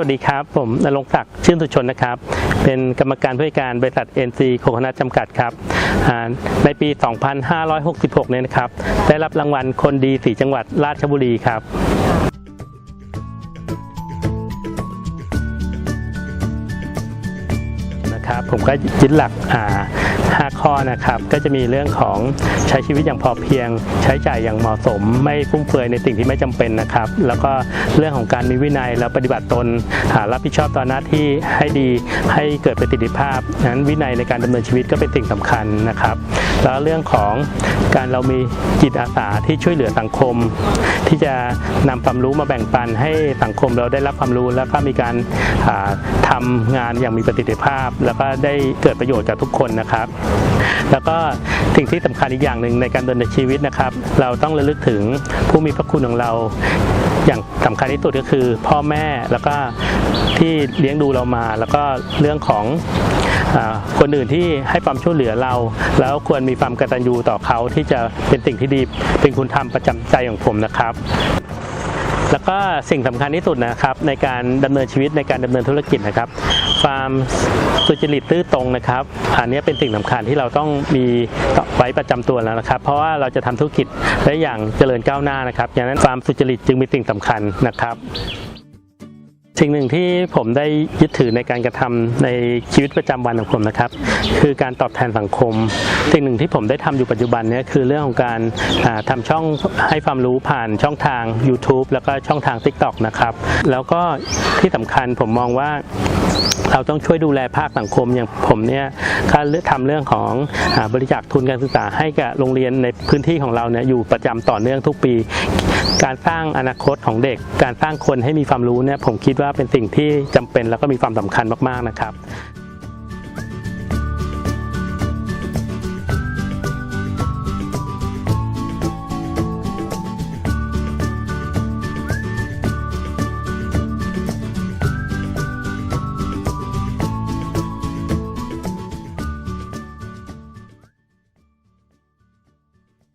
วัสดีครับ ผมนรงศักดิ์ชื่นสุชนนะครับ เป็นกรรมการผู้จัดการบริษัท NC โคคนัทจำกัดครับในปี 2566 เนี่ยนะครับ ได้รับรางวัลคนดีสีจังหวัดราชบุรีครับนะครับผมก็ยึดหลัก อ่าห้าข้อนะครับ ก็จะมีเรื่องของใช้ชีวิตอย่างพอเพียง ใช้จ่ายอย่างเหมาะสม ไม่ฟุ่มเฟือยในสิ่งที่ไม่จำเป็นนะครับ แล้วก็เรื่องของการมีวินัยแล้วปฏิบัติตนรับผิดชอบต่อหน้าที่ให้ดีให้เกิดประสิทธิภาพนั้นวินัยในการดำเนินชีวิตก็เป็นสิ่งสำคัญนะครับ แล้วเรื่องของการเรามีจิตอาสาที่ช่วยเหลือสังคม ที่จะนำความรู้มาแบ่งปันให้สังคมเราได้รับความรู้แล้วก็มีการทำางานอย่างมีประสิทธิภาพ แล้วก็ได้เกิดประโยชน์จากทุกคนนะครับแล้วก็สิ่งที่สำคัญอีกอย่างหนึ่งในการดำเนินชีวิตนะครับ เราต้องระลึกถึงผู้มีพระคุณของเรา อย่างสำคัญที่สุดก็คือ พ่อแม่แล้วก็ที่เลี้ยงดูเรามา แล้วก็เรื่องของคนอื่นที่ให้ความช่วยเหลือเรา แล้วควรมีความกตัญญูต่อเขาที่จะเป็นสิ่งที่ดีเป็นคุณธรรมประจำใจของผมนะครับแล้วก็สิ่งสำคัญที่สุดนะครับในการดำเนินชีวิตในการดำเนินธุรกิจนะครับ ความสุจริตซื่อตรงนะครับ อันนี้เป็นสิ่งสำคัญที่เราต้องมีไว้ประจำตัวแล้วนะครับ เพราะว่าเราจะทำธุรกิจได้อย่างเจริญก้าวหน้านะครับดังนั้นความสุจริตจึงเป็นสิ่งสำคัญนะครับ สิ่งหนึ่งที่ผมได้ยึดถือในการกระทำในชีวิตประจำวันของผมนะครับ คือการตอบแทนสังคม สิ่งหนึ่งที่ผมได้ทำอยู่ปัจจุบันนี้คือเรื่องของการทำทำช่องให้ความรู้ผ่านช่องทาง YouTube แล้วก็ช่องทาง TikTok นะครับ แล้วก็ที่สำคัญผมมองว่าเราต้องช่วยดูแลภาคสังคมอย่างผมเนี่ย ก็ทำเรื่องของอบริจาคทุนการศึกษาให้กับโรงเรียนในพื้นที่ของเราเนี่ยอยู่ประจำต่อเนื่องทุกปี การสร้างอนาคตของเด็ก การสร้างคนให้มีความรู้เนี่ยผมคิดว่าเป็นสิ่งที่จำเป็นแล้วก็มีความสำคัญมากๆนะครับ